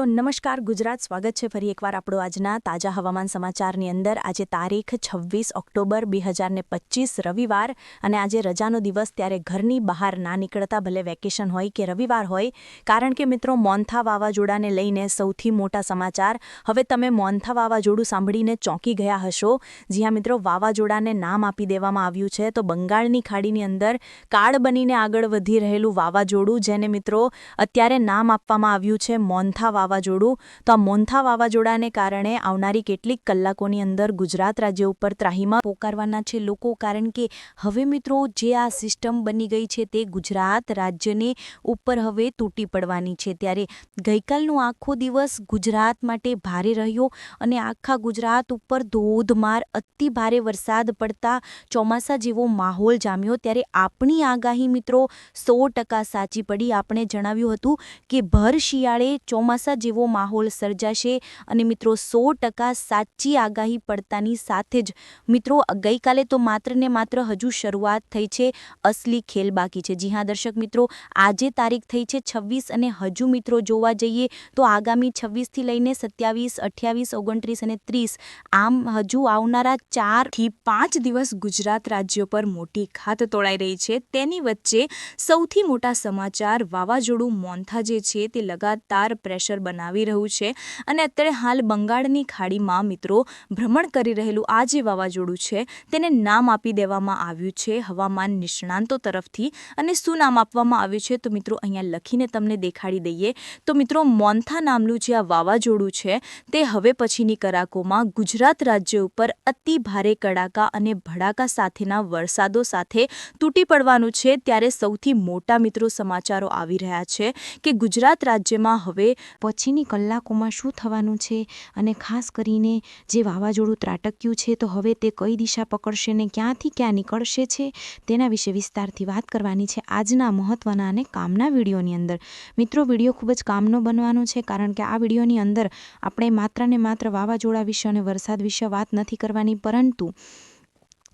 તો નમસ્કાર, ગુજરાત સ્વાગત છે ફરી એકવાર આપણો આજના તાજા હવામાન સમાચારની અંદર. આજે તારીખ છવ્વીસ ઓક્ટોબર બે હજાર ને પચીસ, રવિવાર અને આજે રજાનો દિવસ ત્યારે ઘરની બહાર ના નીકળતા ભલે વેકેશન હોય કે રવિવાર હોય. કારણ કે મિત્રો, મોન્થા વાવાઝોડાને લઈને સૌથી મોટા સમાચાર. હવે તમે મોન્થા વાવાઝોડું સાંભળીને ચોંકી ગયા હશો. જ્યાં મિત્રો, વાવાઝોડાને નામ આપી દેવામાં આવ્યું છે. તો બંગાળની ખાડીની અંદર કાળ બનીને આગળ વધી રહેલું વાવાઝોડું, જેને મિત્રો અત્યારે નામ આપવામાં આવ્યું છે મોન્થા વાવાઝોડું તો આ મોન્થા વાવાઝોડાને કારણે આવનારી કેટલીક કલાકોની અંદર ગુજરાત રાજ્ય ઉપર ત્રાહીમાં પોકારવાના છે લોકો. કારણ કે હવે મિત્રો જે આ સિસ્ટમ બની ગઈ છે તે ગુજરાત રાજ્યને ઉપર હવે તૂટી પડવાની છે. ત્યારે ગઈકાલનો આખો દિવસ ગુજરાત માટે ભારે રહ્યો અને આખા ગુજરાત ઉપર ધોધમાર, અતિ ભારે વરસાદ પડતા ચોમાસા જેવો માહોલ જામ્યો. ત્યારે આપણી આગાહી મિત્રો સો ટકા સાચી પડી. આપણે જણાવ્યું હતું કે ભર શિયાળે ચોમાસા જેવો માહોલ સર્જાશે અને મિત્રો સો ટકા સાચી આગાહી પડતાની સાથે જ મિત્રો ગઈકાલે તો માત્ર ને માત્ર હજુ શરૂઆત થઈ છે અસલી ખેલ બાકી છે. જી હા, દર્શક મિત્રો, આજે તારીખ થઈ છે છવ્વીસ અને હજુ મિત્રો જોવા જઈએ તો આગામી છવ્વીસથી લઈને સત્યાવીસ, અઠ્યાવીસ, ઓગણત્રીસ અને ત્રીસ આમ હજુ આવનારા ચારથી પાંચ દિવસ ગુજરાત રાજ્યો પર મોટી ખાત તોડાઈ રહી છે. તેની વચ્ચે સૌથી મોટા સમાચાર વાવાઝોડું મોન્થા જે છે તે લગાતાર પ્રેશર બનાવી રહ્યું છે અને અત્યારે હાલ બંગાળની ખાડીમાં મિત્રો ભ્રમણ કરી રહેલું આ જે વાવાઝોડું છે, તેને નામ આપી દેવામાં આવ્યું છે હવામાન નિષ્ણાંતો તરફથી અને શું નામ આપવામાં આવ્યું છે તો મિત્રો અહીંયા લખીને તમને દેખાડી દઈએ. તો મિત્રો મોન્થા નામનું જે આ વાવાઝોડું છે, તે હવે પછીની કરાકોમાં ગુજરાત રાજ્ય ઉપર અતિ ભારે કડાકા અને ભડાકા સાથેના વરસાદો સાથે તૂટી પડવાનું છે. ત્યારે સૌથી મોટા મિત્રો સમાચારો આવી રહ્યા છે કે ગુજરાત રાજ્યમાં હવે પછીની કલાકોમાં શું થવાનું છે અને ખાસ કરીને જે વાવાઝોડું ત્રાટક્યું છે, તો હવે તે કઈ દિશા પકડશે ને ક્યાંથી ક્યાં નીકળશે છે, તેના વિશે વિસ્તારથી વાત કરવાની છે આજના મહત્ત્વના અને કામના વિડીયોની અંદર. મિત્રો, વીડિયો ખૂબ જ કામનો બનવાનો છે, કારણ કે આ વિડીયોની અંદર આપણે માત્ર ને માત્ર વાવાઝોડા વિશે અને વરસાદ વિશે વાત નથી કરવાની, પરંતુ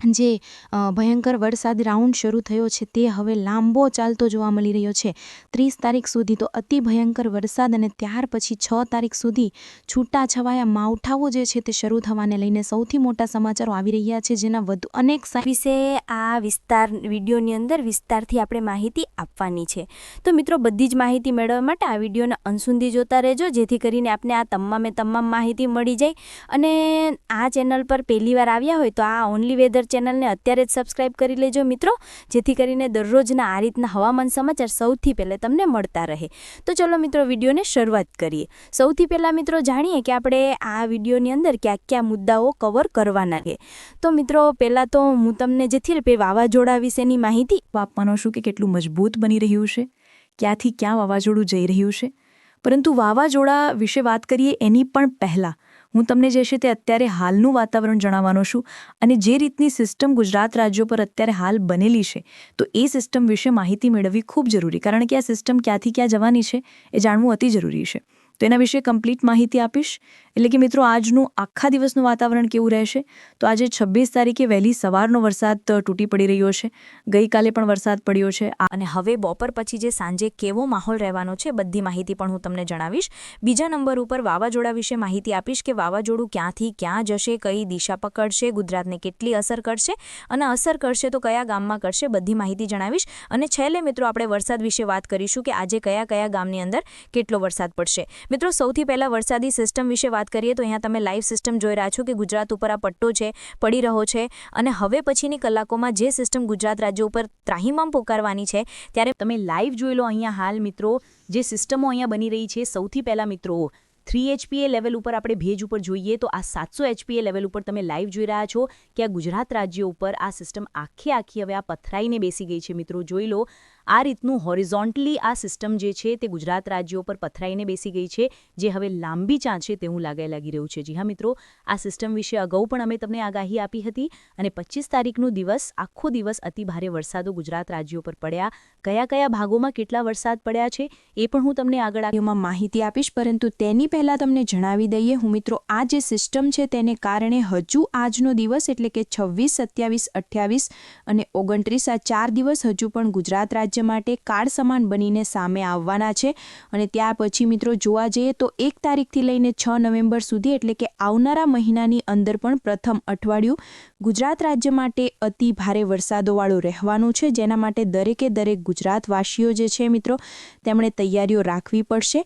જે ભયંકર વરસાદ રાઉન્ડ શરૂ થયો છે તે હવે લાંબો ચાલતો જોવા મળી રહ્યો છે. ત્રીસ તારીખ સુધી તો અતિ ભયંકર વરસાદ અને ત્યાર પછી છ તારીખ સુધી છૂટાછવાયા માવઠાઓ જે છે તે શરૂ થવાને લઈને સૌથી મોટા સમાચારો આવી રહ્યા છે, જેના વધુ અનેક વિશે આ વિસ્તાર, વિડીયોની અંદર વિસ્તારથી આપણે માહિતી આપવાની છે. તો મિત્રો, બધી જ માહિતી મેળવવા માટે આ વિડીયોને અંશુંધી જોતા રહેજો, જેથી કરીને આપને આ તમામે તમામ માહિતી મળી જાય. અને આ ચેનલ પર પહેલીવાર આવ્યા હોય તો આ ઓનલી વેધર ચેનલને અત્યારે જ સબસ્ક્રાઇબ કરી લેજો મિત્રો, જેથી કરીને દરરોજના આ રીતના હવામાન સમાચાર સૌથી પહેલાં તમને મળતા રહે. તો ચલો મિત્રો વિડીયોને શરૂઆત કરીએ. સૌથી પહેલાં મિત્રો જાણીએ કે આપણે આ વિડીયોની અંદર કયા કયા મુદ્દાઓ કવર કરવાના છે. તો મિત્રો, પહેલાં તો હું તમને જેથી વાવાઝોડા વિશેની માહિતી આપવાનો છું કે કેટલું મજબૂત બની રહ્યું છે, ક્યાંથી ક્યાં વાવાઝોડું જઈ રહ્યું છે પરંતુ વાવાઝોડા વિશે વાત કરીએ એની પણ પહેલાં. હું તમને જે છે તે અત્યારે હાલનું વાતાવરણ જણાવવાનો છું અને જે રીતની સિસ્ટમ ગુજરાત રાજ્યો પર અત્યારે હાલ બનેલી છે, તો એ સિસ્ટમ વિશે માહિતી મેળવવી ખૂબ જરૂરી. કારણ કે આ સિસ્ટમ ક્યાંથી ક્યાં જવાની છે એ જાણવું અતિ જરૂરી છે. તો એના વિશે કમ્પ્લીટ માહિતી આપીશ. એટલે કે મિત્રો, આજનું આખા દિવસનું વાતાવરણ કેવું રહેશે? તો આજે છવ્વીસ તારીખે વહેલી સવારનો વરસાદ તૂટી પડી રહ્યો છે. ગઈકાલે પણ વરસાદ પડ્યો છે. અને હવે બપોર પછી જે સાંજે કેવો માહોલ રહેવાનો છે, બધી માહિતી પણ હું તમને જણાવીશ. બીજા નંબર ઉપર વાવાઝોડા વિશે માહિતી આપીશ કે વાવાઝોડું ક્યાંથી ક્યાં જશે, કઈ દિશા પકડશે, ગુજરાતને કેટલી અસર કરશે અને અસર કરશે તો કયા ગામમાં કરશે, બધી માહિતી જણાવીશ. અને છેલ્લે મિત્રો, આપણે વરસાદ વિશે વાત કરીશું કે આજે કયા કયા ગામની અંદર કેટલો વરસાદ પડશે. મિત્રો, સૌથી પહેલાં વરસાદી સિસ્ટમ વિશે વાત કરીએ તો અહીંયા તમે લાઈવ સિસ્ટમ જોઈ રહ્યા છો કે ગુજરાત ઉપર આ પટ્ટો છે, પડી રહ્યો છે અને હવે પછીની કલાકોમાં જે સિસ્ટમ ગુજરાત રાજ્ય ઉપર ત્રાહીમામ પોકારવાની છે, ત્યારે તમે લાઈવ જોઈ લો અહીંયા હાલ મિત્રો, જે સિસ્ટમો અહીંયા બની રહી છે. સૌથી પહેલાં મિત્રો થ્રી એચપીએ લેવલ ઉપર આપણે ભેજ ઉપર જોઈએ તો આ સાતસો એચપીએ લેવલ ઉપર તમે લાઈવ જોઈ રહ્યા છો કે આ ગુજરાત રાજ્ય ઉપર આ સિસ્ટમ આખી આખી હવે આ પથરાઈને બેસી ગઈ છે. મિત્રો, જોઈ લો આ રીતનું હોરિઝોન્ટલી આ સિસ્ટમ જે છે તે ગુજરાત રાજ્યો પર પથરાઈને બેસી ગઈ છે, જે હવે લાંબી ચાંચે તેવું લાગે લાગી રહ્યું છે. જી હા મિત્રો, આ સિસ્ટમ વિશે અગાઉ પણ અમે તમને આગાહી આપી હતી અને પચીસ તારીખનું દિવસ, આખો દિવસ અતિભારે વરસાદો ગુજરાત રાજ્યો પર પડ્યા. કયા કયા ભાગોમાં કેટલા વરસાદ પડ્યા છે એ પણ હું તમને આગળ આગળમાં માહિતી આપીશ. પરંતુ તેની પહેલાં તમને જણાવી દઈએ, હું મિત્રો, આ જે સિસ્ટમ છે તેને કારણે હજુ આજનો દિવસ એટલે કે છવ્વીસ, સત્યાવીસ, અઠ્યાવીસ અને ઓગણત્રીસ આ ચાર દિવસ હજુ પણ ગુજરાત રાજ્ય રાજ્ય માટે કાળ સમાન બનીને સામે આવવાના છે. અને ત્યાર પછી મિત્રો જોવા જઈએ તો એક તારીખથી લઈને છ નવેમ્બર સુધી એટલે કે આવનારા મહિનાની અંદર પણ પ્રથમ અઠવાડિયું ગુજરાત રાજ્ય માટે અતિ ભારે વરસાદોવાળું રહેવાનું છે. જેના માટે દરેકે દરેક ગુજરાતવાસીઓ જે છે મિત્રો, તેમણે તૈયારીઓ રાખવી પડશે.